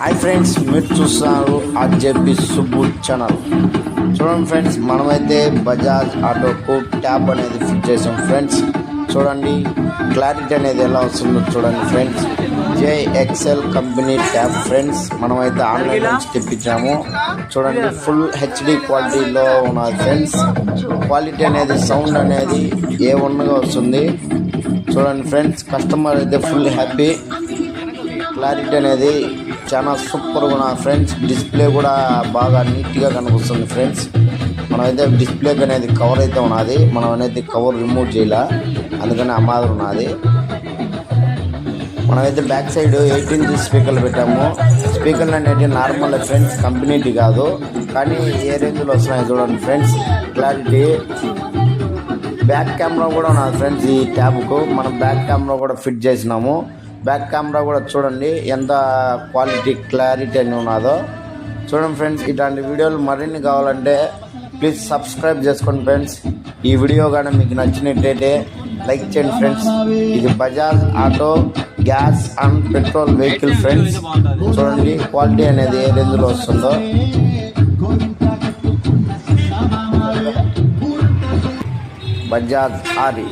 Hi friends మీరు చూస్తున్నారు RJP Subbu channel చూడండి ఫ్రెండ్స్ మనమైతే బజాజ్ ఆటోకు ట్యాప్ అనేది ఫిట్ చేసాం ఫ్రెండ్స్ చూడండి క్లారిటీ అనేది ఎలా వస్తుందో చూడండి ఫ్రెండ్స్ జేఎక్సెల్ కంపెనీ ట్యాప్ ఫ్రెండ్స్ మనమైతే ఆన్లైన్ నుంచి తెప్పించాము. చూడండి ఫుల్ హెచ్డి క్వాలిటీలో ఉన్నది ఫ్రెండ్స్ క్వాలిటీ అనేది సౌండ్ అనేది ఏ ఉన్నగా వస్తుంది. చూడండి ఫ్రెండ్స్ కస్టమర్ అయితే ఫుల్ హ్యాపీ క్లారిటీ అనేది చాలా సూపర్గా ఉన్న ఫ్రెండ్స్. డిస్ప్లే కూడా బాగా నీట్గా కనిపిస్తుంది ఫ్రెండ్స్. మనమైతే డిస్ప్లే అనేది కవర్ అయితే ఉన్నది. మనం అనేది కవర్ రిమూవ్ చేయాల? అందుకని ఆ మాదిరి ఉన్నది. మనమైతే బ్యాక్ సైడ్ ఎయిటీన్ స్పీకర్లు పెట్టాము. స్పీకర్లు అనేది నార్మల్ ఫ్రెండ్స్ కంపెనీటి కాదు. కానీ ఏ రేంజ్లో వస్తున్నాయి చూడండి ఫ్రెండ్స్. క్లారిటీ. బ్యాక్ కెమెరా కూడా ఉన్నది ఫ్రెండ్స్ ఈ ట్యాబ్కు మనం బ్యాక్ కెమెరా కూడా ఫిట్ చేసినాము. బ్యాక్ కెమెరా కూడా చూడండి. ఎంత క్వాలిటీ క్లారిటీ అని ఉన్నదో. చూడండి ఫ్రెండ్స్ ఇట్లాంటి వీడియోలు మరిన్ని కావాలంటే ప్లీజ్ సబ్స్క్రైబ్ చేసుకోండి ఫ్రెండ్స్ ఈ వీడియో కానీ మీకు నచ్చినట్టయితే లైక్ చేయండి ఫ్రెండ్స్ ఇది Bajaj auto gas and petrol vehicle friends చూడండి క్వాలిటీ అనేది ఏ రేంజ్లో వస్తుందో. బజాజ్ ఆరి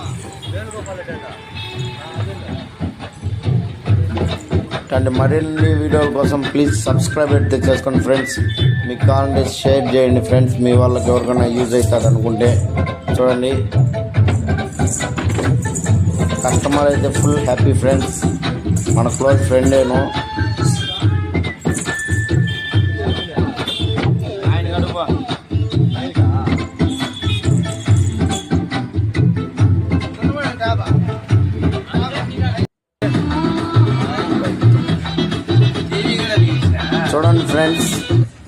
అండ్ మరిన్ని వీడియోల కోసం ప్లీజ్ సబ్స్క్రైబ్ అయితే చేసుకోండి ఫ్రెండ్స్ మీకు కావాలంటే షేర్ చేయండి ఫ్రెండ్స్ మీ వాళ్ళకి ఎవరికైనా యూజ్ అవుతుంది అనుకుంటే చూడండి. కస్టమర్ అయితే ఫుల్ హ్యాపీ ఫ్రెండ్స్ మన క్లోజ్ ఫ్రెండేను చూడండి ఫ్రెండ్స్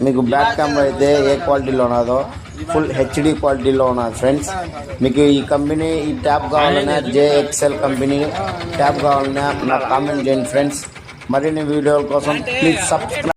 మీకు బ్యాక్ కెమెరా అయితే ఏ క్వాలిటీలో ఉన్నదో ఫుల్ హెచ్డి క్వాలిటీలో ఉన్నది ఫ్రెండ్స్. మీకు ఈ కంపెనీ ఈ ట్యాబ్ కావాలన్నా జేఎక్సెల్ కంపెనీ ట్యాబ్ కావాలన్నా నాకు కామెంట్ చేయండి ఫ్రెండ్స్. మరిన్ని వీడియోల కోసం ప్లీజ్ సబ్స్క్రైబ్